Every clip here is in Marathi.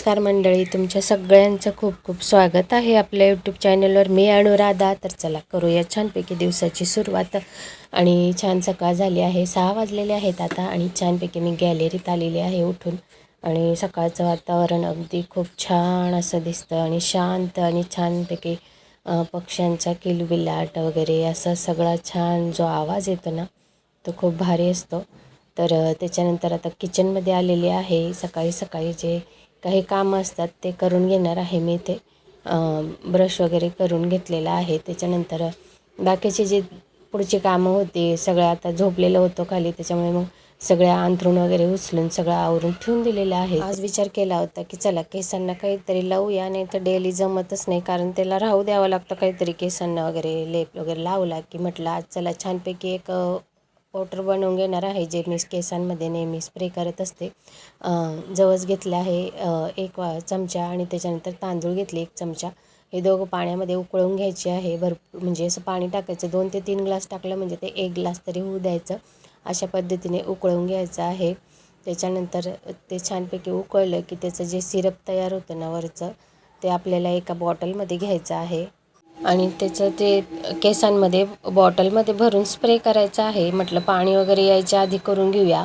नमस्कार मंडळी तुमच्या सगळ्यांचं खूप खूप स्वागत आहे आपल्या यूट्यूब चॅनलवर मी अनुराधा तर चला करूया छानपैकी दिवसाची सुरुवात. आणि छान सकाळ झाली आहे सहा वाजलेले आहेत आता आणि छानपैकी मी गॅलरीत आलेली आहे उठून. आणि सकाळचं वातावरण अगदी खूप छान असं दिसतं आणि शांत आणि छानपैकी पक्ष्यांचा किलबिलाट वगैरे असा सगळा छान जो आवाज येतो ना तो खूप भारी असतो. तर त्याच्यानंतर आता किचनमध्ये आलेली आहे. सकाळी सकाळी जे काही कामं असतात ते करून घेणार आहे मी इथे ब्रश वगैरे करून घेतलेला आहे. त्याच्यानंतर बाकीचे जे पुढची कामं होती सगळं आता झोपलेलं होतं खाली त्याच्यामुळे मग सगळ्या अंथरूण वगैरे उचलून सगळं आवरून ठेवून दिलेलं आहे. आज विचार केला होता की चला केसांना काहीतरी लावूया नाही तर डेली जमतच नाही कारण त्याला राहू द्यावं लागतं काहीतरी केसांना वगैरे लेप वगैरे लावला की म्हटलं आज चला छानपैकी एक पावडर बनवून घेणार आहे जे मी केसांमध्ये नेहमी स्प्रे करत असते. जवस घेतलं आहे एक वा चमचा आणि त्याच्यानंतर तांदूळ घेतले एक चमचा. हे दोघं पाण्यामध्ये उकळून घ्यायचे आहे. भरपूर म्हणजे असं पाणी टाकायचं. दोन ते तीन ग्लास टाकलं म्हणजे ते एक ग्लास तरी होऊ द्यायचं. अशा पद्धतीने उकळून घ्यायचं आहे. त्याच्यानंतर ते छानपैकी उकळलं की त्याचं जे सिरप तयार होतं ना वरचं ते आपल्याला एका बॉटलमध्ये घ्यायचं आहे. आणि त्याचं ते केसांमध्ये बॉटलमध्ये भरून स्प्रे करायचं आहे. म्हटलं पाणी वगैरे यायच्या आधी करून घेऊया.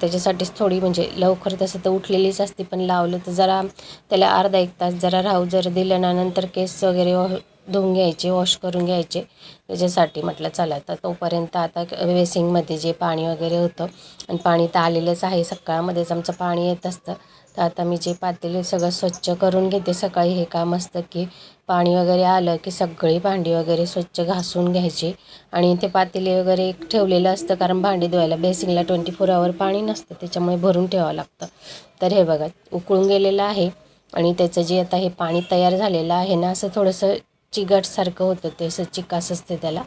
त्याच्यासाठीच थोडी म्हणजे लवकर तसं तर उठलेलीच असते पण लावलं तर जरा त्याला अर्धा एक तास जरा राहू जर दिलं ना नंतर केस वगैरे वा- धुवून घ्यायचे वॉश करून घ्यायचे. त्याच्यासाठी म्हटलं चला तर तोपर्यंत आता वेसिंगमध्ये जे पाणी वगैरे होतं आणि पाणी तर आलेलंच आहे सकाळमध्येच आमचं पाणी येत असतं. तर आता मी जे पातेले सगळं स्वच्छ करून घेते सकाळी हे काम असतं की पाणी वगैरे आलं की सगळी भांडी वगैरे स्वच्छ घासून घ्यायची. आणि ते पातेले वगैरे एक ठेवलेलं असतं कारण भांडी धुवायला बेसिंगला ट्वेंटी फोर आवर पाणी नसतं त्याच्यामुळे भरून ठेवावं लागतं. तर हे बघा उकळून गेलेलं आहे आणि त्याचं जे आता हे पाणी तयार झालेलं आहे ना असं थोडंसं चिगटसारखं होतं ते असं चिकास असते त्याला.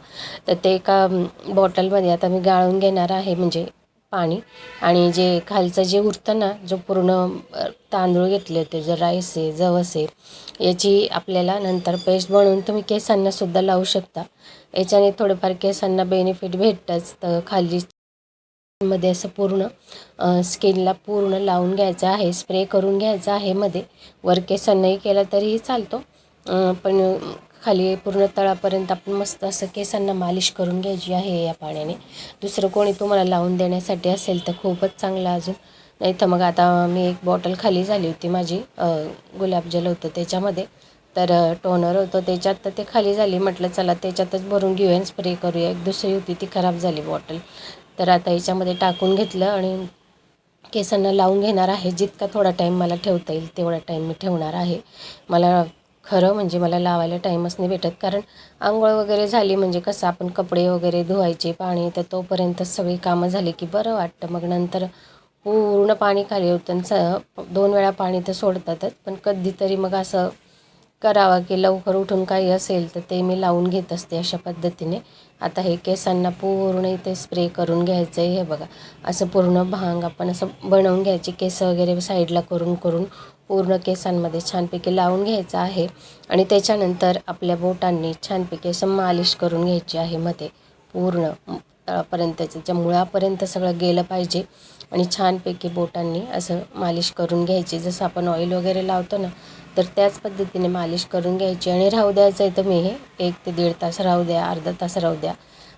तर ते एका बॉटलमध्ये आता मी गाळून घेणार आहे म्हणजे पाणी आणि जे खालचं जे उरतं ना जो पूर्ण तांदूळ घेतले होते जे राईस आहे जवस आहे याची आपल्याला नंतर पेस्ट बनवून तुम्ही केसांनासुद्धा लावू शकता. याच्याने थोडंफार केसांना बेनिफिट भेटतंच. तर खाली मध्ये असं पूर्ण स्किनला पूर्ण लावून घ्यायचं आहे स्प्रे करून घ्यायचा आहे मध्ये. वर केसांनाही केला तरीही चालतो. पण खाली पूर्ण तळापर्यंत आपण मस्त असं केसांना मालिश करून घ्यायची आहे या पाण्याने. दुसरं कोणी तुम्हाला लावून देण्यासाठी असेल तर खूपच चांगलं अजून. नाही तर मग आता मी एक बॉटल खाली झाली होती माझी गुलाबजल होतं त्याच्यामध्ये. तर टोनर होतं त्याच्यात तर ते खाली झाली. म्हटलं चला त्याच्यातच भरून घेऊया स्प्रे करूया. एक दुसरी होती ती खराब झाली बॉटल. तर आता याच्यामध्ये टाकून घेतलं आणि केसांना लावून घेणार आहे. जितका थोडा टाईम मला ठेवता येईल तेवढा टाईम मी ठेवणार आहे. मला खरं म्हणजे मला लावायला टाईमच नाही भेटत. कारण आंघोळ वगैरे झाली म्हणजे कसं आपण कपडे वगैरे धुवायचे पाणी तर तोपर्यंत सगळी कामं झाली की बरं वाटतं. मग नंतर पूर्ण पाणी खाली होतं आणि स दोन वेळा पाणी तर सोडतातच. पण कधीतरी मग असं करावं की लवकर उठून काही असेल तर ते मी लावून घेत असते अशा पद्धतीने. आता हे केसांना पूर्ण इथे स्प्रे करून घ्यायचं आहे हे बघा. असं पूर्ण भांग आपण असं बनवून घ्यायची केस वगैरे साईडला करून करून पूर्ण केसांमध्ये छानपैकी लावून घ्यायचं आहे आणि त्याच्यानंतर आपल्या बोटांनी छानपैकी असं मालिश करून घ्यायची आहे मध्ये. पूर्ण तळापर्यंतचं ज्या मुळापर्यंत सगळं गेलं पाहिजे आणि छानपैकी बोटांनी असं मालिश करून घ्यायची. जसं आपण ऑइल वगैरे लावतो ना तर त्याच पद्धतीने मालिश करून घ्यायची. आणि राहू द्यायचं आहे तर मी हे एक ते दीड तास राहू द्या अर्धा तास राहू द्या.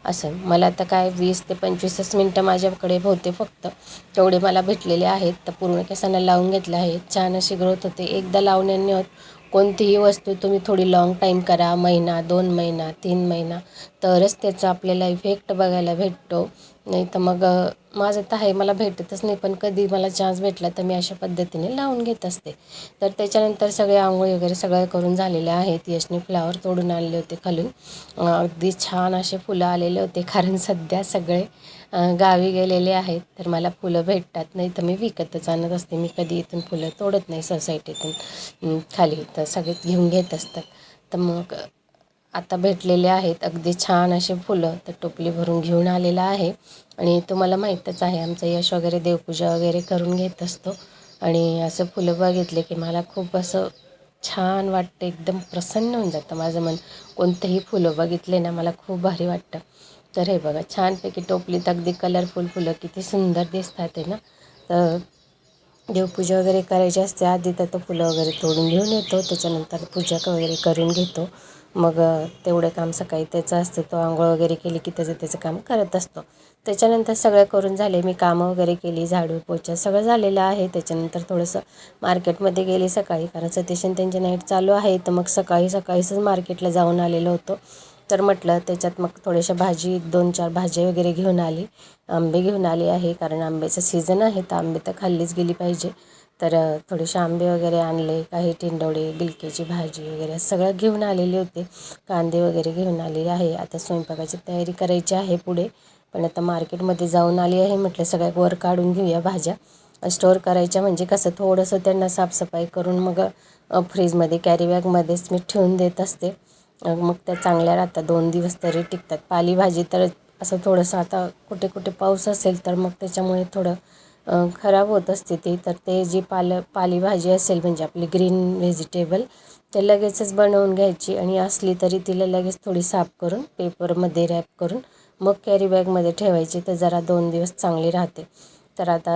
असं. मला आता काय वीस ते पंचवीसच मिनटं माझ्याकडे होते फक्त. तेवढे मला भेटलेले आहेत. तर पूर्ण केसांना लावून घेतले आहेत छान अशी ग्रोथ होते. एकदा लावण्याने होत कोणतीही वस्तू तुम्ही थोडी लाँग टाईम करा. महिना दोन महिना तीन महिना. तरच त्याचा आपल्याला इफेक्ट बघायला भेटतो. नाही तर मग माझं तर आहे मला भेटतच नाही पण कधी मला चान्स भेटला तर मी अशा पद्धतीने लावून घेत असते. तर त्याच्यानंतर सगळे आंघोळी वगैरे सगळं करून झालेले आहेत. यशने फ्लावर तोडून आणले होते खालून. अगदी छान असे फुलं आलेले होते कारण सध्या सगळे गावी गेलेले आहेत. तर मला फुलं भेटतात नाही तर मी विकतच आणत असते. मी कधी इथून फुलं तोडत नाही सोसायटीतून खाली. तर सगळेच घेऊन घेत असतात. तर मग आता भेटलेले आहेत. अगदी छान असे फुलं तर टोपली भरून घेऊन आलेला आहे. आणि तुम्हाला माहीतच आहे. आमचं यश वगैरे देवपूजा वगैरे करून घेत असतो. आणि असं फुलं बघितले की मला खूप असं छान वाटतं. एकदम प्रसन्न होऊन जातं माझं मन. कोणतंही फुलं बघितले ना मला खूप भारी वाटतं. तर हे बघा छानपैकी टोपलीत अगदी कलरफुल फुलं किती सुंदर दिसतात आहे ना. तर देवपूजा वगैरे करायची असते. आधी तर तो फुलं वगैरे तोडून घेऊन येतो. त्याच्यानंतर पूजा वगैरे करून घेतो. मग तेवढं काम सकाळी त्याचं असतं. तो आंघोळ वगैरे केली की त्याचं त्याचं काम करत असतो. त्याच्यानंतर सगळं करून झाले. मी कामं वगैरे केली झाडू पोचा सगळं झालेलं आहे. त्याच्यानंतर थोडंसं मार्केटमध्ये गेली सकाळी. कारण सतीशन त्यांची नाईट चालू आहे. तर मग सकाळी सकाळीच मार्केटला जाऊन आलेलो होतो. तर म्हटलं त्याच्यात मग थोड्याशा भाजी दोन चार भाज्या वगैरे घेऊन आली. आंबे घेऊन आली आहे. कारण आंब्याचं सीझन आहे. तर आंबे तर खाल्लीच गेली पाहिजे. तर थोडेसे आंबे वगैरे आणले काही टिंडोळे गिलक्याची भाजी वगैरे सगळं घेऊन आलेले होते. कांदे वगैरे घेऊन आलेले आहे. आता स्वयंपाकाची तयारी करायची आहे पुढे. पण आता मार्केटमध्ये जाऊन आली आहे म्हटलं सगळ्या वर काढून घेऊया भाज्या. स्टोअर करायच्या म्हणजे कसं थोडंसं त्यांना साफसफाई करून मग फ्रीजमध्ये कॅरीबॅगमध्येच मी ठेवून देत असते. मग त्या चांगल्या राहतात. दोन दिवस तरी टिकतात. पालेभाजी तर असं थोडंसं आता कुठे कुठे पाऊस असेल तर मग त्याच्यामुळे थोडं खराब होत असते ती तर ते जी पाल पालेभाजी असेल म्हणजे आपली ग्रीन व्हेजिटेबल ते लगेचच बनवून घ्यायची आणि असली तरी तिला लगेच थोडी साफ करून पेपरमध्ये रॅप करून मग कॅरी बॅगमध्ये ठेवायची तर जरा दोन दिवस चांगली राहते. तर आता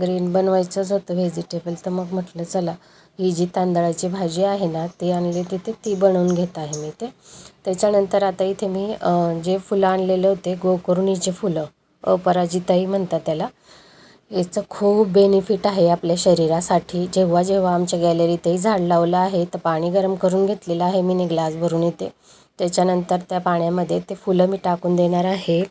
ग्रीन बनवायचंच होतं व्हेजिटेबल तर मग म्हटलं चला ही जी तांदळाची भाजी आहे ना ती आणली तिथे ती बनवून घेत आहे मी ते त्याच्यानंतर आता इथे मी जे फुलं आणलेले होते गोकर्णीचे फुलं अपराजिताई म्हणतात त्याला याचं खूप बेनिफिट आहे आपल्या शरीरासाठी. जेव्हा जेव्हा आमच्या गॅलरीतही झाड लावलं आहे तर पाणी गरम करून घेतलेलं आहे मी ग्लास भरून येते त्याच्यानंतर त्या पाण्यामध्ये ते फुलं मी टाकून देणार आहे.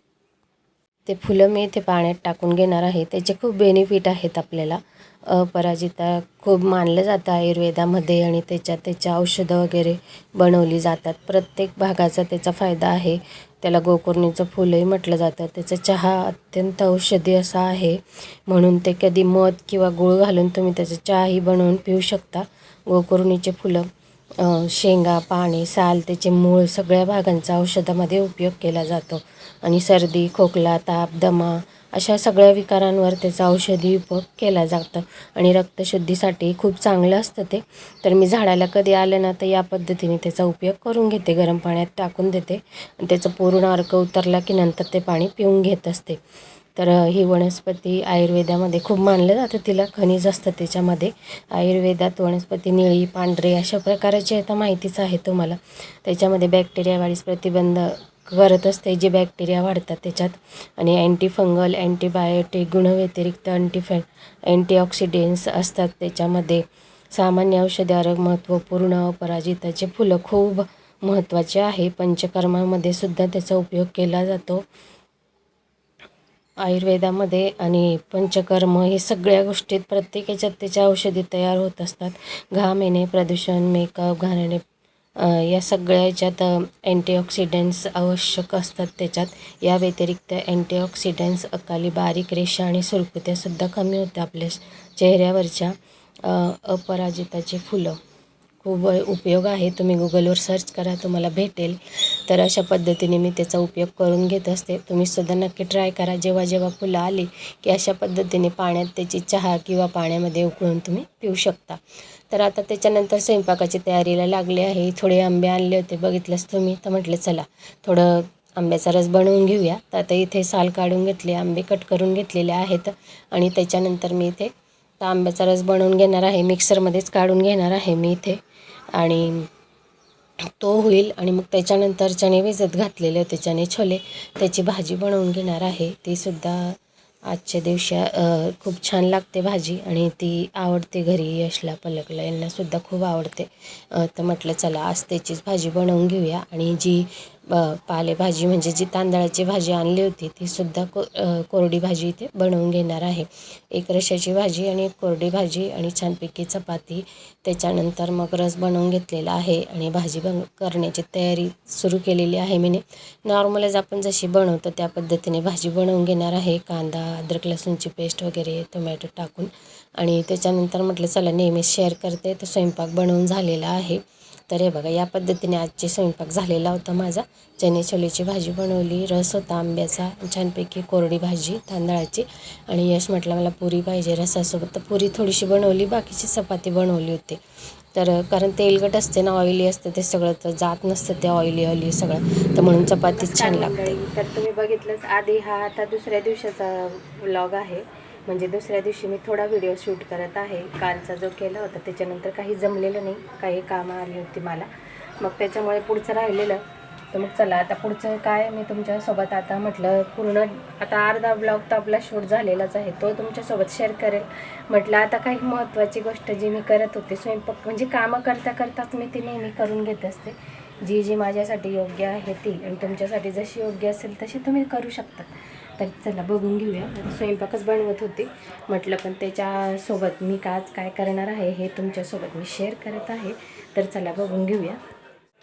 ते फुलं मी इथे पाण्यात टाकून घेणार आहे. त्याचे खूप बेनिफिट आहेत आपल्याला. अपराजिता खूप मानलं जातं आयुर्वेदामध्ये आणि त्याच्यात त्याच्या औषधं वगैरे बनवली जातात. प्रत्येक भागाचा त्याचा फायदा आहे. त्याला गोकर्णीचं फुलंही म्हटलं जातं. त्याचा चहा अत्यंत औषधी असा आहे. म्हणून ते कधी मध किंवा गूळ घालून तुम्ही त्याचं चहाही बनवून पिऊ शकता. गोकर्णीचे फुलं शेंगा पाणी साल त्याचे मूळ सगळ्या भागांचा औषधामध्ये उपयोग केला जातो. आणि सर्दी खोकला ताप दमा अशा सगळ्या विकारांवर त्याचा औषधी उपयोग केला जातं. आणि रक्तशुद्धीसाठी खूप चांगलं असतं ते. तर मी झाडाला कधी आलं ना तर या पद्धतीने त्याचा उपयोग करून घेते. गरम पाण्यात टाकून देते. आणि त्याचं पूर्ण अर्क उतरला की नंतर ते पाणी पिऊन घेत असते. तर ही वनस्पती आयुर्वेदामध्ये खूप मानलं जातं. तिला खनिज असतं त्याच्यामध्ये. आयुर्वेदात वनस्पती निळी पांढरे अशा प्रकारचे आता माहितीच आहे तुम्हाला. त्याच्यामध्ये बॅक्टेरिया वाढीस प्रतिबंध करत असते जे बॅक्टेरिया वाढतात त्याच्यात. आणि अँटीफंगल अँटीबायोटिक गुणव्यतिरिक्त अँटीफॅ अँटीऑक्सिडेंट्स असतात त्याच्यामध्ये. सामान्य औषधारक महत्त्वपूर्ण अपराजिताचे फुलं खूप महत्त्वाचे आहे. पंचकर्मामध्ये सुद्धा त्याचा उपयोग केला जातो. आयुर्वेदामध्ये आणि पंचकर्म हे सगळ्या गोष्टीत प्रत्येक याच्यात त्याच्या औषधी तयार होत असतात. घाम येणे प्रदूषण मेकअप घालणे या सगळ्या याच्यात अँटीऑक्सिडंट्स आवश्यक असतात त्याच्यात. या व्यतिरिक्त अँटीऑक्सिडंट्स अकाली बारीक रेषा आणि सुरकुत्यासुद्धा कमी होत्या आपल्या चेहऱ्यावरच्या अपराजिताची फुलं. खूप उपयोग आहे. तुम्ही गुगलवर सर्च करा तुम्हाला भेटेल. तर अशा पद्धतीने मी त्याचा उपयोग करून घेत असते. तुम्हीसुद्धा नक्की ट्राय करा. जेव्हा जेव्हा फुलं आली की अशा पद्धतीने पाण्यात त्याची चहा किंवा पाण्यामध्ये उकळून तुम्ही पिऊ शकता. तर आता त्याच्यानंतर स्वयंपाकाची तयारीला लागले आहे. थोडे आंबे आणले होते बघितलंच तुम्ही. तर म्हटलं चला थोडं आंब्याचा रस बनवून घेऊया. तर आता इथे साल काढून घेतले आंबे कट करून घेतलेले आहेत. आणि त्याच्यानंतर मी इथे आंब्याचा रस बनवून घेणार आहे. मिक्सरमध्येच काढून घेणार आहे मी इथे. आणि तो होईल. आणि मग त्याच्यानंतर चणे भिजत घातलेले होते चणे छोले. त्याची भाजी बनवून घेणार आहे. तीसुद्धा आजच्या दिवशी खूप छान लागते भाजी आणि ती आवडते घरी यशला पलकला. यांनासुद्धा खूप आवडते. तर म्हटलं चला आज त्याचीच भाजी बनवून घेऊया. आणि जी पालेभाजी म्हणजे जी तांदळाची भाजी आणली होती तीसुद्धा को कोरडी भाजी इथे बनवून घेणार आहे. एक रशाची भाजी आणि एक कोरडी भाजी आणि छानपैकी चपाती. त्याच्यानंतर मग रस बनवून घेतलेला आहे आणि भाजी बन करण्याची तयारी सुरू केलेली आहे मी नॉर्मलच आपण जशी बनवतो त्या पद्धतीने भाजी बनवून घेणार आहे. कांदा अद्रक लसूणची पेस्ट वगैरे टोमॅटो टाकून. आणि त्याच्यानंतर म्हटलं चला नेहमीच शेअर करते. तर स्वयंपाक बनवून झालेला आहे. तर हे बघा या पद्धतीने आजची स्वयंपाक झालेला होता माझा. चणे छोलेची भाजी बनवली रस होता आंब्याचा छानपैकी कोरडी भाजी तांदळाची. आणि यश म्हटलं मला पुरी पाहिजे रसासोबत. तर पुरी थोडीशी बनवली बाकीची चपाती बनवली होती. तर कारण तेलकट असते ना ऑइली असते ते सगळं तर जात नसतं ते ऑइली ऑइली सगळं. तर म्हणून चपातीच छान लागते. तर तुम्ही बघितलंच आधी हा आता दुसऱ्या दिवसाचा व्लॉग आहे. म्हणजे दुसऱ्या दिवशी मी थोडा व्हिडिओ शूट करत आहे. कालचा जो केला होता त्याच्यानंतर काही जमलेलं नाही. काही कामं आली होती मला. मग त्याच्यामुळे पुढचं राहिलेलं. तर मग चला आता पुढचं काय मी तुमच्यासोबत आता म्हटलं पूर्ण आता अर्धा ब्लॉग तर आपला शूट झालेलाच आहे. तो तुमच्यासोबत शेअर करेल. म्हटलं आता काही महत्त्वाची गोष्ट जी मी करत होते स्वयंपाक म्हणजे कामं करता करताच मी ती नेहमी करून घेत असते. जी जी माझ्यासाठी योग्य आहे ती. आणि तुमच्यासाठी जशी योग्य असेल तशी तुम्ही करू शकता. तर चला बघून घेऊया. स्वयंपाकच बनवत होती. म्हटलं पण त्याच्यासोबत मी का आज काय करणार आहे हे तुमच्यासोबत मी शेअर करत आहे. तर चला बघून घेऊया.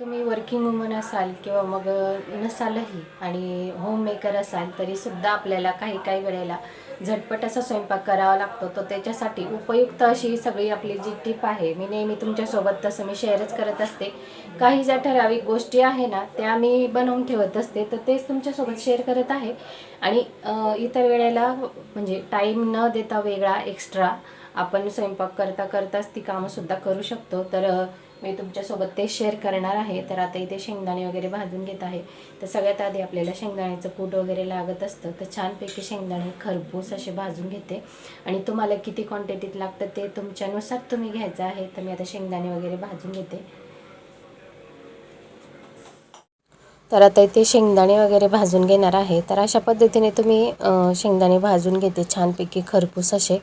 तुम्ही वर्किंग वुमन असाल किंवा मग नसालही आणि होममेकर असाल तरीसुद्धा आपल्याला काही काही वेळेला झटपट असा स्वयंपाक करावा लागतो. तर त्याच्यासाठी उपयुक्त अशी सगळी आपली जी टिप आहे मी नेहमी तुमच्यासोबत तसं मी शेअरच करत असते. काही ज्या ठराविक गोष्टी आहे ना त्या मी बनवून ठेवत असते तर तेच तुमच्यासोबत शेअर करत आहे. आणि इतर वेळेला म्हणजे टाईम न देता वेगळा एक्स्ट्रा आपण स्वयंपाक करता करताच ती कामंसुद्धा करू शकतो. तर मी तुमच्यासोबत ते शेअर करणार आहे. तर आता इथे शेंगदाणे वगैरे भाजून घेत आहे. तर सगळ्यात आधी आपल्याला शेंगदाण्याचं कूट वगैरे लागत असतं. तर छानपैकी शेंगदाणे खरपूस असे भाजून घेते. आणि तुम्हाला किती क्वांटिटीत लागतं ते तुमच्यानुसार तुम्ही घ्यायचं आहे. तर मी आता शेंगदाणे वगैरे भाजून घेते. तर आता इथे शेंगदाणे वगैरे भाजून घेणार आहे. तर अशा पद्धतीने तुम्ही शेंगदाणे भाजून घेते छानपैकी खरपूस असे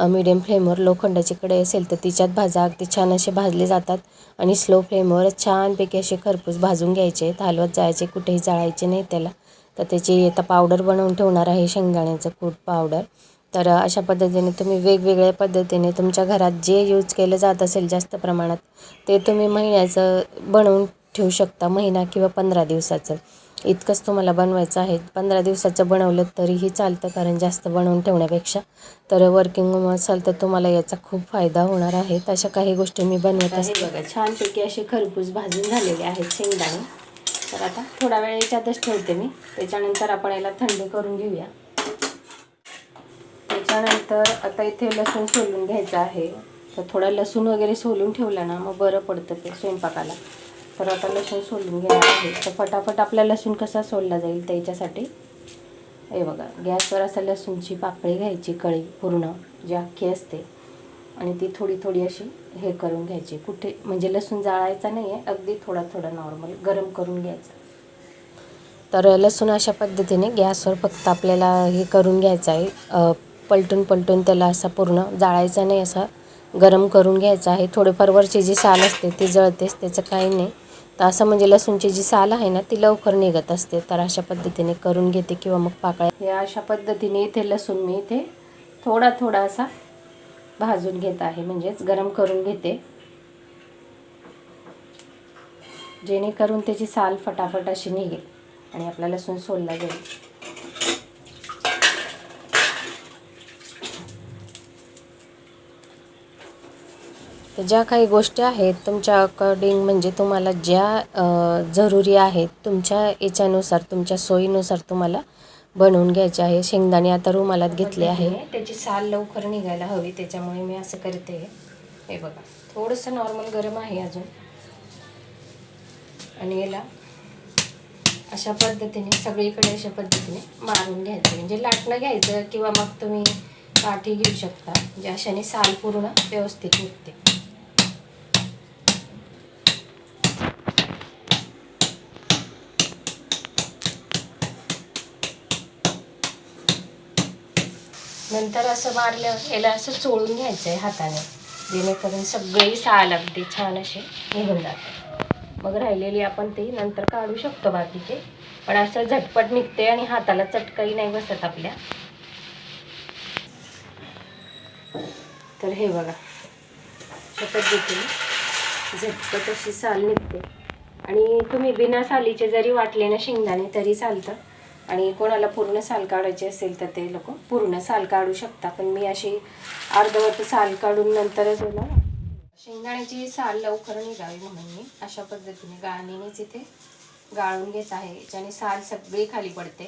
मिडियम फ्लेमवर लोखंडाची कडे असेल तर तिच्यात भाजा. अगदी छान असे भाजले जातात. आणि स्लो फ्लेमवर छानपैकी असे खरपूस भाजून घ्यायचे. हलवत जायचे कुठेही जाळायचे नाही त्याला. तर त्याची आता पावडर बनवून ठेवणार आहे शेंगदाण्याचं कूट पावडर तर अशा पद्धतीने तुम्ही वेगवेगळ्या पद्धतीने तुमच्या घरात जे यूज केलं जात असेल जास्त प्रमाणात ते तुम्ही महिन्याचं बनवून ठेवू शकता महिना किंवा पंधरा दिवसाचं. इतकंच तुम्हाला बनवायचं आहे. पंधरा दिवसाचं बनवलं तरीही चालतं कारण जास्त बनवून ठेवण्यापेक्षा. तर वर्किंग असाल तर तुम्हाला याचा खूप फायदा होणार आहे. तशा काही गोष्टी मी बनवत असते. बघा छानपैकी असे खरपूस भाजून झालेले आहेत शेंगदाणे. तर आता थोडा वेळ याच्यातच ठेवते मी. त्याच्यानंतर आपण याला थंड करून घेऊया. त्याच्यानंतर आता इथे लसूण सोलून घ्यायचं आहे. तर थोडा लसूण वगैरे सोलून ठेवला ना मग बरं पडतं ते स्वयंपाकाला. तर आता लसूण सोलून घेणार आहे. तर फटाफट आपला लसूण कसा सोलला जाईल त्याच्यासाठी? हे बघा गॅसवर असं लसूणची पाकळी घ्यायची कळी पूर्ण जी अख्खी असते आणि ती थोडी थोडी अशी हे करून घ्यायची. कुठे म्हणजे लसूण जाळायचा नाही आहे अगदी थोडा थोडा नॉर्मल गरम करून घ्यायचा. तर लसूण अशा पद्धतीने गॅसवर फक्त आपल्याला हे करून घ्यायचं आहे. पलटून पलटून त्याला असा पूर्ण जाळायचा नाही असा गरम करून घ्यायचा आहे. थोडेफार वरची जी साल असते ती जळतेच त्याचं काही नाही. तर असं म्हणजे लसूणची जी साल आहे ना ती लवकर निघत असते. तर अशा पद्धतीने करून घेते किंवा मग पाकळ्या. या अशा पद्धतीने इथे लसूण मी इथे थोडा थोडा असा भाजून घेत आहे. म्हणजेच गरम करून घेते. जेणेकरून त्याची साल फटाफट अशी निघेल आणि आपला लसूण सोलला जाईल. ज्या काही गोष्टी आहेत तुमच्या अकॉर्डिंग म्हणजे तुम्हाला ज्या जरुरी आहेत तुमच्या याच्यानुसार तुमच्या सोयीनुसार तुम्हाला बनवून घ्यायचे आहे. शेंगदाणे आता रुमालात घेतले आहे. त्याची साल लवकर निघायला हवी त्याच्यामुळे मी असं करते हे. बघा थोडंसं नॉर्मल गरम आहे अजून. आणि याला अशा पद्धतीने सगळीकडे अशा पद्धतीने मारून घ्यायचं. म्हणजे लाटणं घ्यायचं किंवा मग तुम्ही काठी घेऊ शकता. म्हणजे अशाने साल पूर्ण व्यवस्थित निघते. नंतर असं मारल्यावर याला असं चोळून घ्यायचं आहे हाताने. जेणेकरून सगळी साल अगदी छान असे निघून जाते. मग राहिलेली आपण ती नंतर काढू शकतो बाकीचे. पण असं झटपट निघते आणि हाताला चटकाही नाही बसत आपल्या. तर हे बघा. अशा पद्धतीने झटपट अशी साल निघते. आणि तुम्ही बिना सालीचे जरी वाटले ना शेंगदाणे तरी चालतं. आणि कोणाला पूर्ण साल काढायची असेल तर ते लोक पूर्ण साल काढू शकता पण मी अशी अर्धवट साल काढून नंतरच ना शेंगदाण्याची साल लवकर निघावी म्हणून मी अशा पद्धतीने गाळणीनेच इथे गाळून घेत आहे. ज्याने साल सगळी खाली पडते.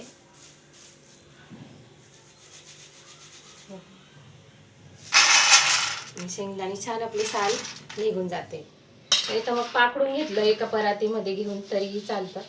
शेंगदाणी शेंगदाणे छान आपली साल निघून जाते. तरी तर मग पाकडून घेतलं एका परातीमध्ये घेऊन तरीही चालतं.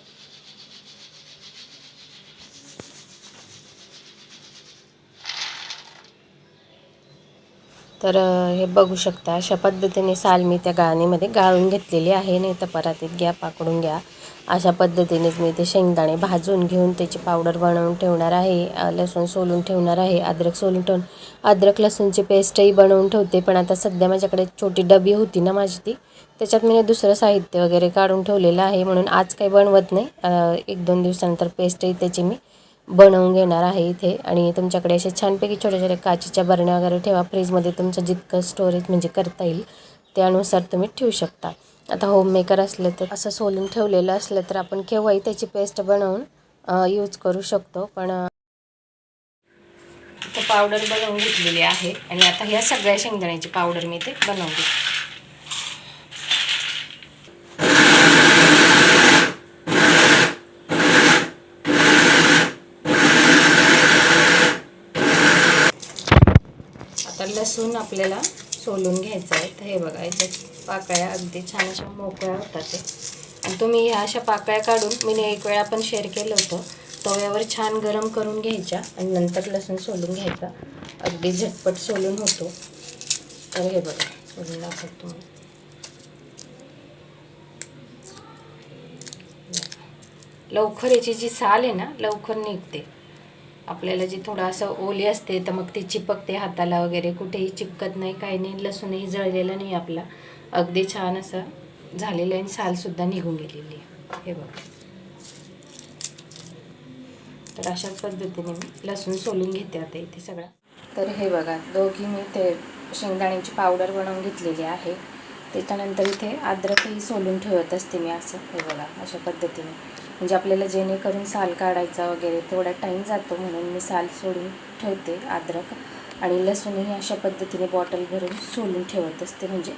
तर हे बघू शकता अशा पद्धतीने साल मी त्या गाळणीमध्ये गाळून घेतलेली आहे. नाही तर परातीत घ्या पाकडून घ्या. अशा पद्धतीनेच मी ते शेंगदाणे भाजून घेऊन त्याची पावडर बनवून ठेवणार आहे. लसूण सोलून ठेवणार आहे. अद्रक सोलून ठेवून. अद्रक लसूणची पेस्टही बनवून ठेवते. पण आता सध्या माझ्याकडे छोटी डबी होती ना माझी ती. त्याच्यात मी दुसरं साहित्य वगैरे काढून ठेवलेलं आहे. म्हणून आज काही बनवत नाही. एक दोन दिवसानंतर पेस्टही त्याची मी बनवून घेणार आहे इथे. आणि तुमच्याकडे असे छानपैकी छोट्या छोट्या काचेच्या बरण्या वगैरे ठेवा. फ्रीजमध्ये तुमचं जितकं स्टोरेज म्हणजे करता येईल त्यानुसार तुम्ही ठेवू शकता. आता होम मेकर असलं तर असं सोलून ठेवलेलं असलं तर आपण केव्हाही त्याची पेस्ट बनवून यूज करू शकतो. पण पावडर बनवून घेतलेली आहे. आणि आता ह्या सगळ्या शेंगदाण्याची पावडर मी ते बनवते. आता लसूण आपल्याला सोलून घ्यायचं आहे. तर हे बघा याच्यात पाकळ्या अगदी छान अशा मोकळ्या होतात ते. आणि तुम्ही ह्या अशा पाकळ्या काढून मी एक वेळा पण शेअर केलं होतं तव्यावर छान गरम करून घ्यायच्या आणि नंतर लसूण सोलून घ्यायचा. अगदी झटपट सोलून होतो. तर हे बघा सोलून दाखवतो तुम्हाला. लवकर याची जी साल आहे ना लवकर निघते. आपल्याला जी थोडं असं ओली असते तर मग ती चिपकते हाताला वगैरे. कुठेही चिपकत नाही काही नाही. लसूणही जळलेलं नाही आपला. अगदी छान असं झालेलं आहे आणि सालसुद्धा निघून गेलेली आहे. हे बघा. तर अशाच पद्धतीने मी लसूण सोलून घेते आता इथे सगळं. तर हे बघा दोघी मी ते शेंगदाण्याची पावडर बनवून घेतलेली आहे. त्याच्यानंतर इथे अद्रकही सोलून ठेवत असते मी असं. हे बघा अशा पद्धतीने. म्हणजे आपल्याला जेणेकरून साल काढायचा वगैरे तेवढा टाईम जातो म्हणून मी साल सोडून ठेवते अद्रक आणि लसूणही अशा पद्धतीने बॉटल भरून सोलून ठेवत असते. म्हणजे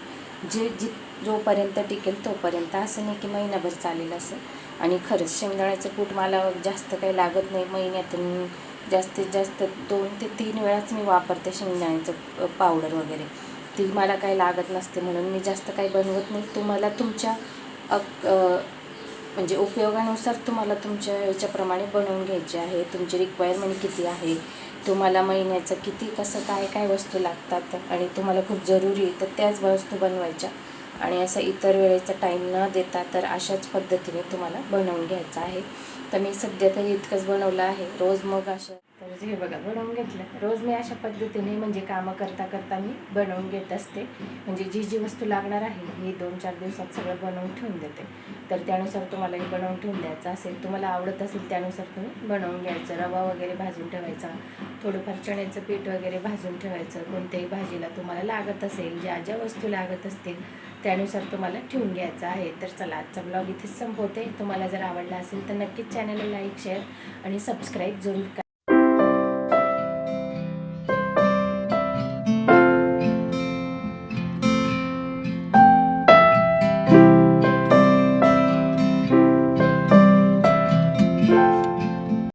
जे जी जोपर्यंत टिकेल तोपर्यंत. असं नाही की महिनाभर चालेल असं. आणि खरंच शेंगदाण्याचं कूट मला जास्त काही लागत नाही. महिन्यातून जास्तीत जास्त दोन ते तीन वेळाच मी वापरते शेंगदाण्याचं पावडर वगैरे. ती मला काही लागत नसते म्हणून मी जास्त काही बनवत नाही. तुम्हाला तुमच्या अक म्हणजे उपयोगानुसार तुम्हाला तुमच्या याच्याप्रमाणे बनवून घ्यायचे आहे. तुमची रिक्वायरमेंट किती आहे? तुम्हाला महिन्याचं किती कसं काय काय वस्तू लागतात? आणि तुम्हाला खूप जरुरी आहे तर त्याच वस्तू बनवायच्या. आणि असं इतर वेळेचा टाईम न देता तर अशाच पद्धतीने तुम्हाला बनवून घ्यायचं आहे. तर मी सध्या तरी इतकंच बनवलं आहे. रोज मग असं म्हणजे हे बघा बनवून घेतलं. रोज मी अशा पद्धतीने म्हणजे कामं करता करता मी बनवून घेत असते. म्हणजे जी जी वस्तू लागणार आहे ही दोन चार दिवसात सगळं बनवून ठेवून देते. तर त्यानुसार तुम्हाला हे बनवून ठेवून द्यायचं असेल तुम्हाला आवडत असेल त्यानुसार तुम्ही बनवून घ्यायचं. रवा वगैरे भाजून ठेवायचा थोडंफार चण्याचं पीठ वगैरे भाजून ठेवायचं. कोणत्याही भाजीला तुम्हाला लागत असेल ज्या ज्या वस्तू लागत असतील त्यानुसार तुम्हाला ठेवून घ्यायचं आहे. तर चला आजचा ब्लॉग इथेच संपवते. तुम्हाला जर आवडला असेल तर नक्कीच चॅनलला लाईक शेअर आणि सबस्क्राईब जरूर करा.